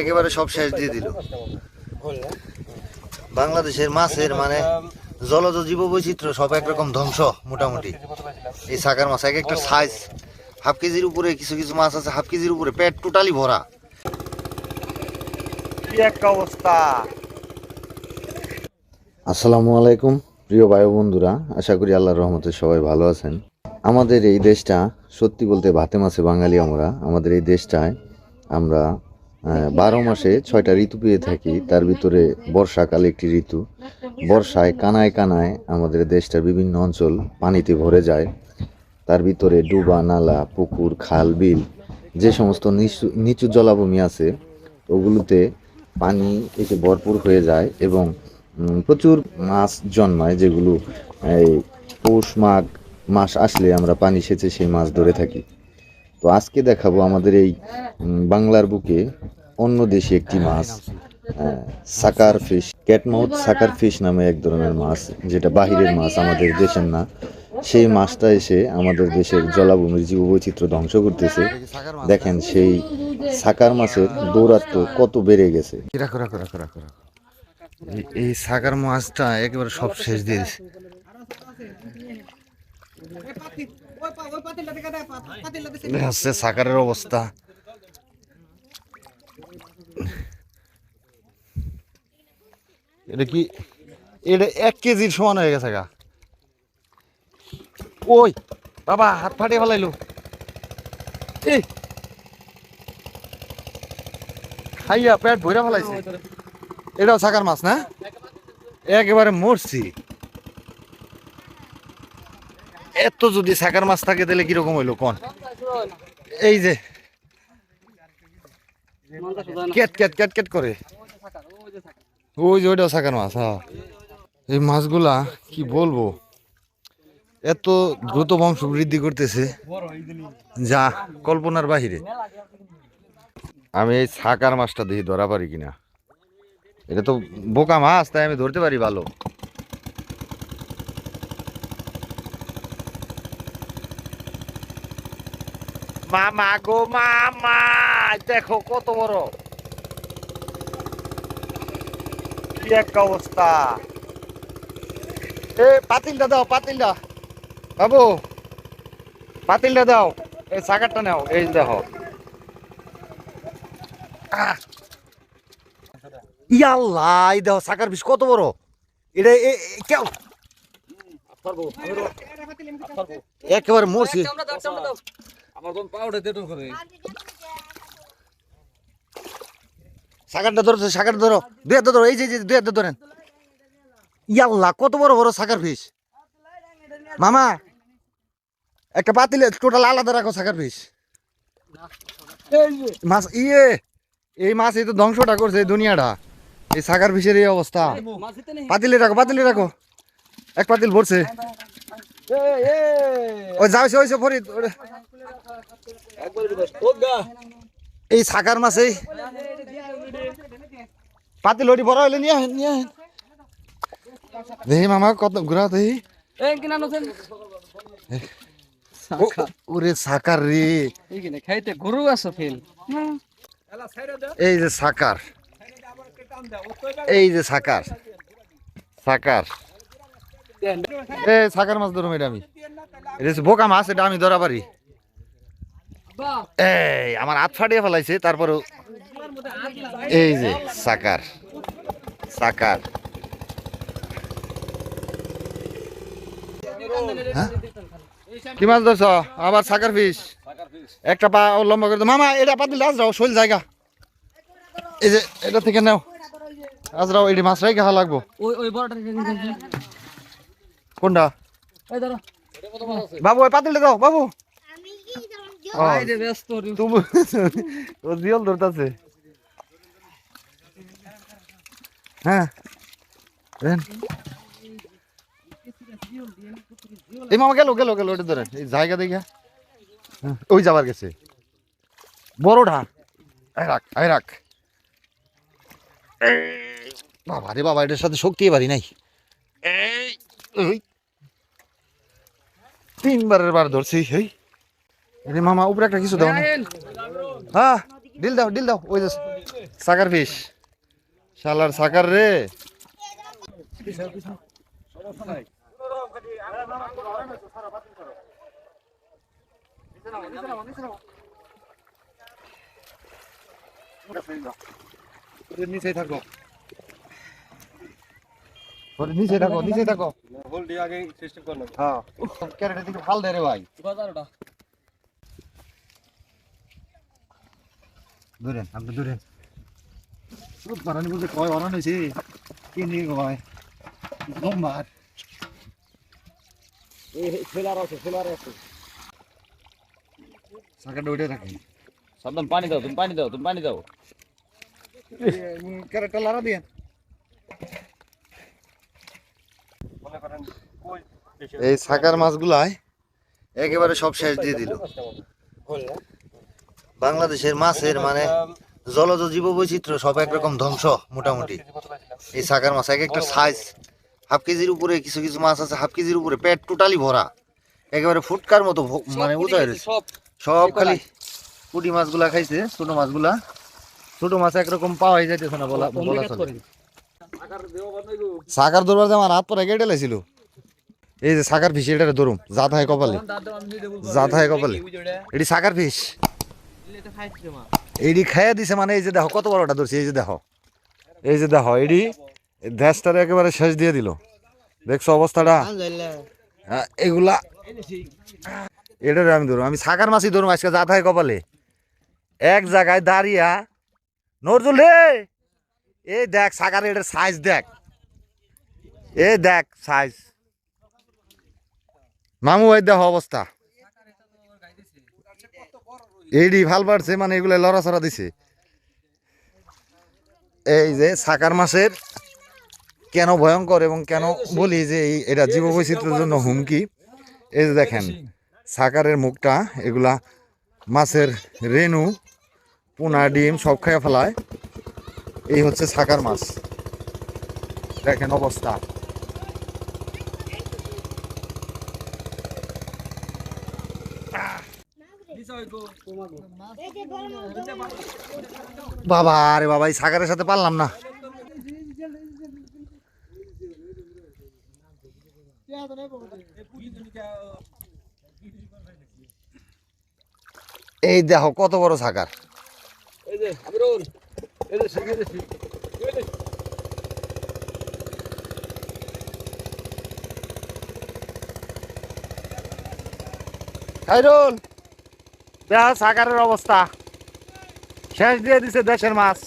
একেবারে সব শেষ দিয়ে দিল। বাংলাদেশের মাছের মানে জলজ জীব বৈচিত্র্য সব একরকম ধ্বংস মোটামুটি। এই সাকার মাছ এক একটা সাইজ হাফ কেজির উপরে কিছু কিছু মাছ আছে হাফ কেজির উপরে পেট টোটালি ভরা। একটা অবস্থা। আসসালামু আলাইকুম প্রিয় ভাই বন্ধুরা। আশা করি আল্লাহর রহমতে সবাই ভালো আছেন। আমাদের এই দেশটা সত্যি বলতে ভাতে মাছে বাঙালি আমরা। আমাদের এই দেশটায় আমরা বারো মাসে ছয়টা ঋতু পেয়ে থাকি। তার ভিতরে বর্ষাকাল একটি ঋতু। বর্ষায় কানায় কানায় আমাদের দেশটার বিভিন্ন অঞ্চল পানিতে ভরে যায়। তার ভিতরে ডুবা, নালা, পুকুর, খাল, বিল, যে সমস্ত নিচু নিচু জলাভূমি আছে, ওগুলোতে পানি এসে ভরপুর হয়ে যায় এবং প্রচুর মাছ জন্মায় যেগুলো, এই পৌষ মাঘ মাস আসলে আমরা পানি সেচে সেই মাছ ধরে থাকি। তো আজকে দেখাবো আমাদের এই বাংলার বুকে অন্য দেশে একটি মাছ সাকার ফিশ ক্যাটমাউথ সাকার ফিশ নামে এক ধরনের মাছ যেটা বাহিরের মাছ আমাদের দেশের না। সেই মাছটা এসে আমাদের দেশের জলাভূমির জীব জীববৈচিত্র্য ধ্বংস করতেছে। দেখেন সেই সাকার মাছের দৌরাত্ম কত বেড়ে গেছে। এই- সাকার মাছটা একেবারে সব শেষ দিয়ে দিছে। হচ্ছে সাকারের অবস্থা। এটা কি? এটা এক কেজির সমান হয়ে গেছে গা। ওই, বাবা, হাত ফাটিয়ে ফেলাইলো। খাইয়া পেট ভইরা ফেলাইছে। এটাও সাকার মাছ না? একেবারে মরছি। এত যদি সাকার মাছ থাকে, তাহলে কীরকম হইল কন? এই যে। কেট কেট কেট কেট করে। ওই যে ওইটাও সাকার মাছ হ্যাঁ। এই মাছগুলা কি বলব? এত দ্রুত বংশ বৃদ্ধি করতেছে। যা, কল্পনার বাহিরে। আমি এই সাকার মাছটা দেখি ধরা পারি কিনা। এটা তো বোকা মাছ, তাই আমি ধরতে পারি ভালো। মামা গো মামা দেখো কত বড়। কি একটা অবস্থা? এ পাতিলটা দাও পাতিলটা। বাবু পাতিলটা দাও। এই সাকারটা নাও এই দেখো। ইয়াল্লাহ এই দেখো সাকার বিষ কত বড়। এটা কেউ একেবারে মরছি। আমার কোন পাউডার দিয়ে করে। সাকারটা ধরো সাকারটা ধরো। দুই হাতে ধরো, এই যে দুই হাতে ধরেন। ইয়াল্লাহ কত বড় বড় সাকার ফিস মামা, একটা পাতিলে টোটাল আলাদা রাখো সাকার ফিস মাছ ইয়ে এই মাছ এই তো ধ্বংসটা করছে দুনিয়াটা। এই সাকার ফিসের এই অবস্থা। পাতিলে রাখো পাতিলে রাখো। এক পাতিল ভরছে। ওই যাইছে ওইছে ফরিদ। এই সাকার মাছ। এই পাতি লড়ি বড় হইলে নিয়ে নিয়ে দেখি মামা কত ঘুরা দেখি ওরে সাকার রে। খাইতে গরু আছে ফেল। এই যে সাকার। এই যে সাকার। সাকার। এই সাকার মাছ ধরুম এটা আমি এটা বোকা মাছ এটা আমি ধরা পারি। এই আমার হাত ফাটিয়ে ফেলাইছে তারপরেও এই যে সাকার সাকার। হ্যাঁ? কি মাছ ধরছ? আবার সাকার ফিস একটা পা লম্বা করে মামা এটা পাতিল আজরাও শৈল জায়গা। এই যে এটা থেকে নাও। আজরাও এটি মাছ রাই খাওয়া লাগবো। কোনটা? বাবু ওই পাতিলটা দাও বাবু। যে ব্যস্ত রে। তবু ও জিয়ল ধরতেছে। হ্যাঁ দেন। এই মামা গেল গেল গেল ওটা ধরে এই জায়গা দেখা হ্যাঁ, ওই যাবার গেছে। বড়টা আয় রাখ আয় রাখ। বাবা রে বাবা এটার সাথে শক্তি এবারই নাই। তিনবারের বার ধরছি এই। আরে মামা উপরে একটা কিছু দাও। হ্যাঁ ডিল দাও ডিল দাও। ওই যে সাকার ফিশ। শালার সাকার রে। নিচে থাকো। ওরে নিচে থাকো নিচে থাকো। হোল্ডি আগে সিস্টেম করলাম হ্যাঁ। দিকে ভালো দে রে ভাই। বাজারটা। দূরে আপনি দূরে। খুব বানানি বলতে কয় বানানো হয়েছে? কি নিয়ে কয়? ফেলার আছে ফেলার আছে। সাবধান পানি দাও তুমি পানি দাও তুমি পানি দাও। ক্যারেক্টার লারা দিয়ে। করেন কই এই সাকার মাছগুলাই একেবারে সব শেষ দিয়ে দিল। বাংলাদেশের মাছের মানে জলজ জীব বৈচিত্র্য সব একরকম ধ্বংস মোটামুটি। এই সাকার মাছ এক একটা সাইজ হাফ কেজির উপরে কিছু কিছু মাছ আছে হাফ কেজির উপরে পেট টোটালি ভরা। একেবারে ফুটকার মতো মানে উঁচাই রয়েছে। সব। খালি পুঁটি মাছগুলা খাইছে ছোট মাছগুলা। ছোট মাছ একরকম পাওয়াই যাইতেছে না বলা বলা চলে। সাকার ধরবার যে আমার হাত পরে কেটে লাইছিল এই যে সাকার ফিস এটা ধরুম। জাত হয় কপালে। জাত হয় কপালে। এটি সাকার ফিস। এইডি খাইয়া দিছে মানে এই যে দেখো কত বড়টা ধরছি এই যে দেখো। এই যে দেখো এডি দেশটারে একেবারে শেষ দিয়ে দিল। দেখছ অবস্থাটা? হ্যাঁ, এগুলা এটারে আমি ধরুম আমি সাকার মাছই ধরুম আজকে জাত হয় কপালে। এক জায়গায় দাঁড়িয়া নজরুল রে এই দেখ সাকার এটার সাইজ দেখ। এ দেখ সাইজ মামু ভাই দেখ অবস্থা। এইডি ভালো পারছে মানে এগুলো লড়াচড়া দিছে। এই যে সাকার মাছের কেন ভয়ঙ্কর এবং কেন বলি যে এই- এটা জীব বৈচিত্র্যের জন্য হুমকি এই যে দেখেন সাকারের মুখটা এগুলা মাছের রেণু পোনা ডিম সব খেয়ে ফেলায়। এই হচ্ছে সাকার মাছ। দেখেন অবস্থা। বাবা আরে বাবা এই সাগরের সাথে পারলাম না। এই দেখো কত বড় দিছি খাইরুল সাকারের অবস্থা। শেষ দিয়ে দিছে দেশের মাছ।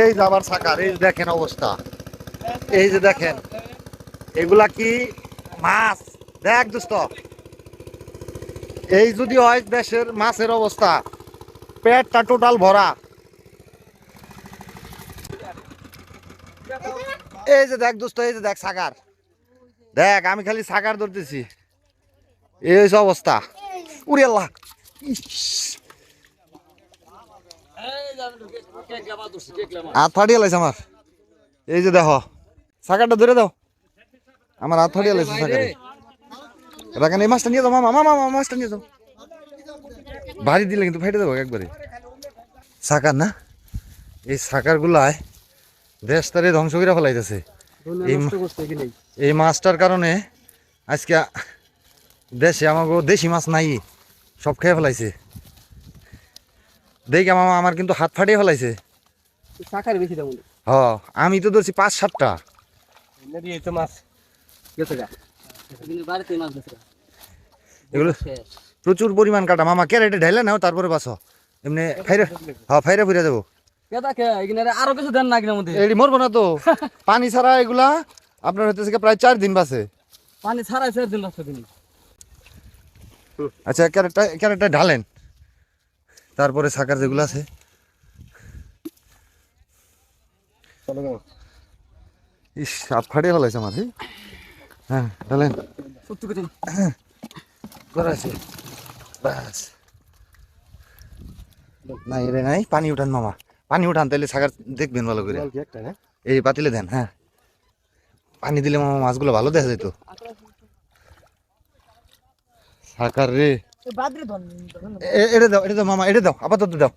এই যে আবার সাকার এই দেখেন অবস্থা। এই যে দেখেন, এগুলা কি মাছ? দেখ দোস্ত। এই যদি হয় দেশের মাছের অবস্থা। পেটটা টোটাল ভরা। এই যে দেখ দোস্ত, এই যে দেখ সাকার দেখ, আমি খালি সাকার ধরতেছি। এই হচ্ছে অবস্থা। উড়ে আল্লাহ। হাত ফাটিয়ে লাইছে আমার। এই যে দেখো সাকারটা ধরে দাও। আমার হাত ফাটিয়ে লাইছে সাকারে রাখান, এই মাছটা নিয়ে যাও, মামা মামা মাছটা নিয়ে যাও। বাড়ি দিলে কিন্তু ফাইটে দেবো একবারে। সাকার না? এই সাকার গুলায় দেশ তারে ধ্বংস করে ফেলাইতেছে। এই মাছটার কারণে আজকে দেশে আমাকে দেশি মাছ নাই সব খেয়ে ফেলাইছে। দেখি মামা আমার কিন্তু হাত ফাটিয়ে ফেলাইছে। হ আমি তো ধরছি পাঁচ সাতটা। এগুলো প্রচুর পরিমাণ কাটা। মামা ক্যারেটে ঢাইলে নাও তারপরে বাসো এমনি ফাইরে হ্যাঁ ফাইরে ফুরে যাব। আরও কিছু দেন না কিনা মধ্যে। এটি মরবো না তো। পানি ছাড়া এগুলা আপনার হইতেছে প্রায় চার দিন বাসে পানি ছাড়াই চার দিন আচ্ছা ক্যারেটটা ক্যারেটটা ঢালেন। তারপরে সাকার যেগুলো আছে। চলো গো। ইস হাত ফাটিয়ে ফেলাইছে আমার হ্যাঁ ঢালেন। সত্যি কথা। করা আছে। ব্যাস নাই রে নাই পানি উঠান মামা। পানি উঠান তাহলে সাকার দেখবেন ভালো করে। হ্যাঁ? এই পাতিলে দেন হ্যাঁ। পানি দিলে মামা মাছগুলো ভালো দেখা যেত। সাকার রে। এটা দাও এটা দাও মামা এটা দাও আপাতত দাও।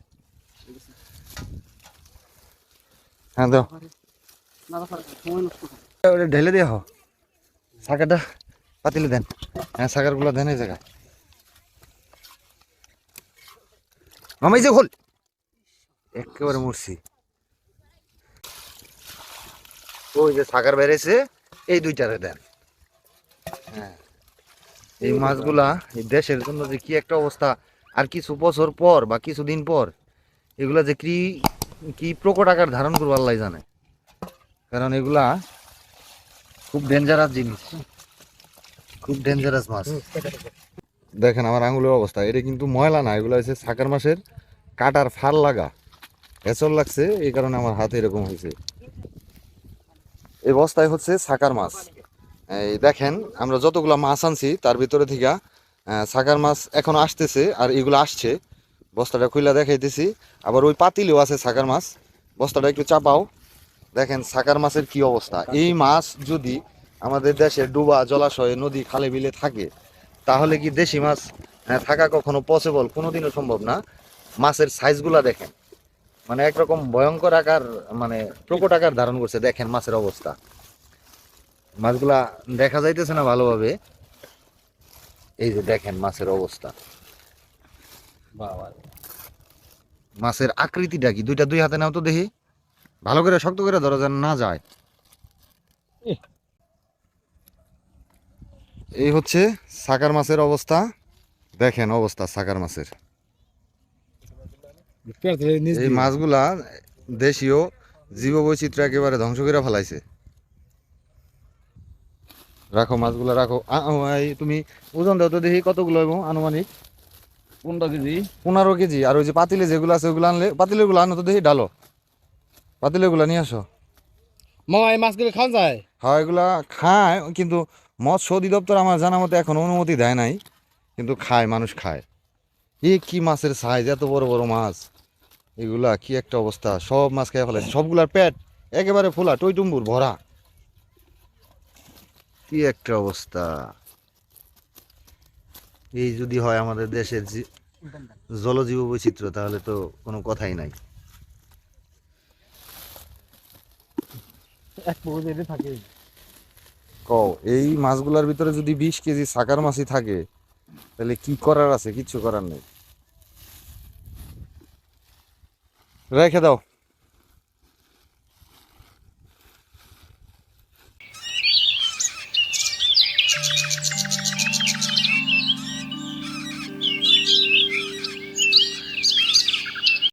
হ্যাঁ দাও। ওটা ঢেলে দিয়ে হো সাকারটা পাতিলে দেন। হ্যাঁ সাকারগুলো দেন এই জায়গায়। মামা এই যে খোল। একেবারে মরছি। ওই যে সাকার বেড়েছে এই দুইটারে দেন। হ্যাঁ। এই মাছগুলা এই দেশের জন্য যে কি একটা অবস্থা আর কিছু বছর পর বা কিছুদিন পর এগুলা যে কি কি প্রকট আকার ধারণ করব আল্লাহ জানে। কারণ এগুলা খুব ডেঞ্জারাস জিনিস। খুব ডেঞ্জারাস মাছ। দেখেন আমার আঙুলের অবস্থা এটা কিন্তু ময়লা না এগুলো হচ্ছে সাকার মাসের কাটার ফাল লাগা। এচল লাগছে এই কারণে আমার হাতে এরকম হয়েছে। এই বস্তায় হচ্ছে সাকার মাছ। এই দেখেন আমরা যতগুলা মাছ আনছি তার ভিতরে থেকে সাকার মাছ এখনও আসতেছে আর এগুলো আসছে। বস্তাটা খুইলা দেখাইতেছি। আবার ওই পাতিলেও আছে সাকার মাছ। বস্তাটা একটু চাপাও। দেখেন সাকার মাছের কি অবস্থা। এই মাছ যদি আমাদের দেশে ডুবা জলাশয়ে নদী খালে বিলে থাকে তাহলে কি দেশি মাছ আহ, থাকা কখনো পসিবল কোনোদিনও সম্ভব না। মাছের সাইজগুলা দেখেন। মানে একরকম ভয়ঙ্কর আকার মানে প্রকট আকার ধারণ করছে, দেখেন মাছের অবস্থা। মাছগুলা দেখা যাইতেছে না ভালোভাবে। এই যে দেখেন মাছের অবস্থা। মাছের আকৃতিটা কি? দুইটা দুই হাতে নাও তো দেখি। ভালো করে শক্ত করে ধরা যেন না যায়। এই হচ্ছে সাকার মাছের অবস্থা। দেখেন অবস্থা সাকার মাছের। এই মাছগুলা দেশীয় জীববৈচিত্র্য একেবারে ধ্বংস করে ফেলাইছে। রাখো মাছগুলা রাখো। তুমি ওজন দাও তো দেখি কতগুলো হইব আনুমানিক? কোনটা কেজি। পনেরো কেজি। আর ওই যে পাতিলে যেগুলো আছে ওগুলো আনলে পাতিলেগুলো আনো তো দেখি ডালো। পাতিলেগুলো নিয়ে আসো। মামা এই মাছগুলো খাওয়া যায়? হ্যাঁ এগুলা খায় কিন্তু মৎস্য অধিদপ্তর আমার জানা মতে এখন অনুমতি দেয় নাই। কিন্তু খায় মানুষ খায়। এ কি মাছের সাইজ এত বড় বড় মাছ। এগুলা কি একটা অবস্থা? সব মাছ খেয়ে ফেলে সবগুলার পেট একেবারে ফোলা টইটুম্বুর ভরা। কি একটা অবস্থা। এই যদি হয় আমাদের দেশের জলজীব বৈচিত্র্য তাহলে তো কোনো কথাই নাই। থাকে। কও এই মাছগুলোর ভিতরে যদি বিশ কেজি সাকার মাছই থাকে তাহলে কি করার আছে? কিছু করার নেই। রেখে দাও।